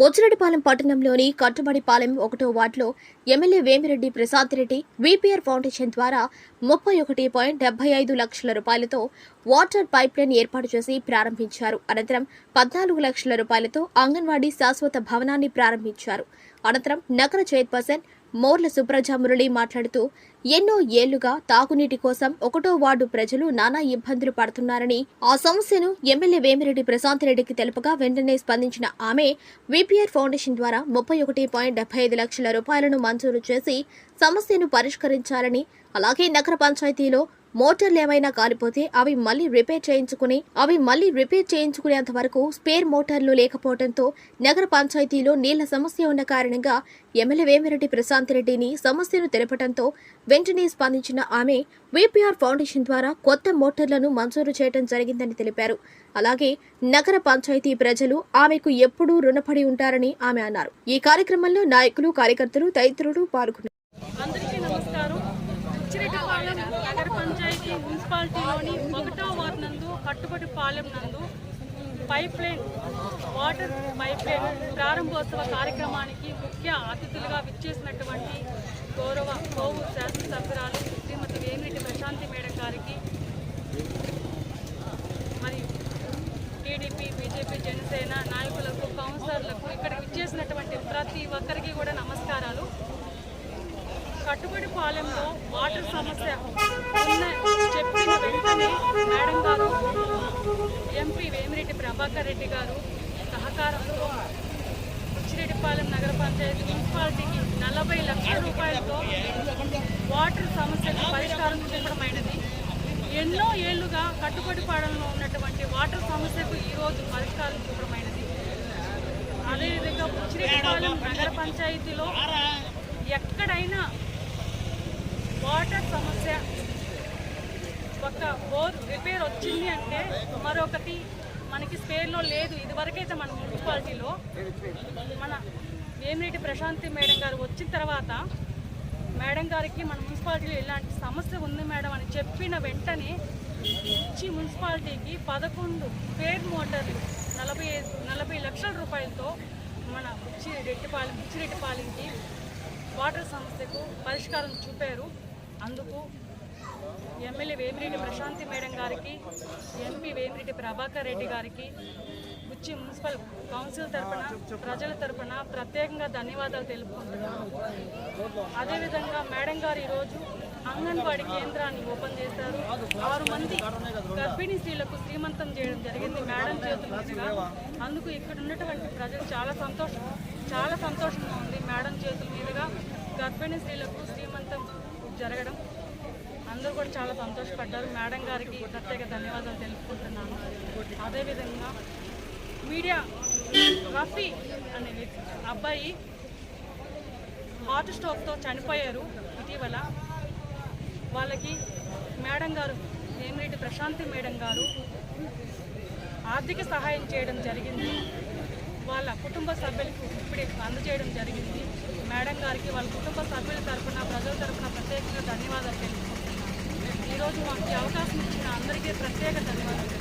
బొచ్చిరెడ్డిపాలెం పట్టణంలోని కట్టుబడిపాలెం ఒకటో వార్డులో MLA Vemireddy Prasad Reddy VPR foundation ద్వారా ముప్పై ఒకటి పాయింట్ డెబ్బై ఐదు లక్షల రూపాయలతో వాటర్ పైప్ లైన్ ఏర్పాటు చేసి ప్రారంభించారు. అనంతరం పద్నాలుగు లక్షల రూపాయలతో అంగన్వాడీ శాశ్వత భవనాన్ని ప్రారంభించారు. అనంతరం నగర చైర్పర్సన్ మోర్ల సుప్రజ మాట్లాడుతూ ఎన్నో ఏళ్ళుగా తాగునీటి కోసం ఒకటో వార్డు ప్రజలు నానా ఇబ్బందులు పడుతున్నారని ఆ సమస్యను ఎమ్మెల్యే వేమిరెడ్డి ప్రశాంత్ రెడ్డికి తెలుపగా వెంటనే స్పందించిన ఆమె విపిఆర్ ఫౌండేషన్ ద్వారా ముప్పై ఒకటి పాయింట్ డెబ్బై ఐదు లక్షల రూపాయలను మంజూరు చేసి సమస్యను పరిష్కరించాలని అలాగే నగర పంచాయతీలో మోటార్లు ఏమైనా కాలిపోతే అవి మళ్ళీ రిపేర్ చేయించుకుని అవి మళ్ళీ రిపేర్ చేయించుకునేంత వరకు స్పేర్ మోటార్లు లేకపోవడంతో నగర పంచాయతీలో నీళ్ళ సమస్య ఉన్న కారణంగా ఎమ్మెల్యే వేమిరెడ్డి ప్రశాంత్ రెడ్డిని సమస్యను తెలపడంతో వెంటనే స్పందించిన ఆమె విపిఆర్ ఫౌండేషన్ ద్వారా కొత్త మోటార్లను మంజూరు చేయడం జరిగిందని తెలిపారు. అలాగే నగర పంచాయతీ ప్రజలు ఆమెకు ఎప్పుడూ రుణపడి ఉంటారని ఆమె అన్నారు. ఈ కార్యక్రమంలో నాయకులు కార్యకర్తలు తదితరులు పాల్గొన్నారు. పాలెం నగర పంచాయతీ మున్సిపాలిటీలోని ఒకటో వార్డు నందు కట్టుబడి పాలెం నందు pipeline water pipeline ప్రారంభోత్సవ కార్యక్రమానికి ముఖ్య అతిథులుగా విచ్చేసినటువంటి గౌరవ కోవు శాసనసభ్యురాలు శ్రీమతి వేమిరెడ్డి ప్రశాంతి మేడం గారికి మరియు టీడీపీ బీజేపీ జనసేన నాయకులకు కౌన్సిలర్లకు ఇక్కడ విచ్చేసినటువంటి ప్రతి ఒక్కరికి కూడా నమస్కారాలు. కట్టుబడి పాలెంలో వాటర్ సమస్య ఉన్న చెప్పిన వెంటనే మేడం గారు ఎంపీ వేమిరెడ్డి ప్రభాకర్ రెడ్డి గారు సహకారంతో ఉచ్చిరెడ్డిపాలెం నగర పంచాయతీ మున్సిపాలిటీకి నలభై లక్షల రూపాయలతో వాటర్ సమస్యకు పరిష్కారం చూపడమైనది ఎన్నో ఏళ్ళుగా కట్టుబడి పాలనలో ఉన్నటువంటి వాటర్ సమస్యకు ఈరోజు పరిష్కారం చూపడమైనది అదేవిధంగా ఉచ్చిరెడ్డిపాలెం నగర పంచాయతీలో వాటర్ సమస్య ఒక బోర్ రిపేర్ వచ్చింది అంటే మరొకటి మనకి స్పేర్లో లేదు. ఇదివరకైతే మన మున్సిపాలిటీలో. మన వేమిరెడ్డి ప్రశాంతి మేడం గారు వచ్చిన తర్వాత మేడం గారికి మన మున్సిపాలిటీలో ఇలాంటి సమస్య ఉంది మేడం అని చెప్పిన వెంటనే ఇచ్చి మున్సిపాలిటీకి పదకొండు స్పేర్ మోటార్లు నలభై ఐదు నలభై లక్షల రూపాయలతో మన ఉచ్చి రెట్టిపాలెం ఉచ్చిరెట్టిపాలెంకి వాటర్ సమస్యకు పరిష్కారం చూపారు. అందుకు ఎమ్మెల్యే వేమిరెడ్డి ప్రశాంతి మేడం గారికి ఎంపీ వేమిరెడ్డి ప్రభాకర్ రెడ్డి గారికి ఉచ్చి మున్సిపల్ కౌన్సిల్ తరఫున ప్రజల తరఫున ప్రత్యేకంగా ధన్యవాదాలు తెలుపుకుంటున్నాను అదేవిధంగా మేడం గారు ఈరోజు అంగన్వాడీ కేంద్రాన్ని ఓపెన్ చేశారు. ఆరు మంది గర్భిణీ స్త్రీలకు శ్రీమంతం చేయడం జరిగింది మేడం చేతుల మీదుగా. అందుకు ఇక్కడ ఉన్నటువంటి ప్రజలు చాలా సంతోషం చాలా సంతోషంగా ఉంది మేడం చేతుల మీదుగా. గర్భిణీ స్త్రీలకు శ్రీమంతం జరగడం. అందరూ కూడా చాలా సంతోషపడ్డారు. మేడం గారికి ప్రత్యేక ధన్యవాదాలు తెలుపుకుంటున్నాను. అదేవిధంగా మీడియా రఫీ అనే అబ్బాయి హార్ట్ స్ట్రోక్తో చనిపోయారు. ఇటీవల వాళ్ళకి మేడం గారు నేమిరెడ్డి ప్రశాంతి మేడం గారు ఆర్థిక సహాయం చేయడం జరిగింది. వాళ్ళ కుటుంబ సభ్యులకు ఇప్పుడే అందజేయడం జరిగింది. మేడం గారికి వాళ్ళ కుటుంబ సభ్యుల తరఫున ప్రజల తరఫున ప్రత్యేకంగా ధన్యవాదాలు తెలుపుకుంటున్నాను. ఈరోజు మాకు అవకాశం ఇచ్చిన అందరికీ ప్రత్యేక ధన్యవాదాలు.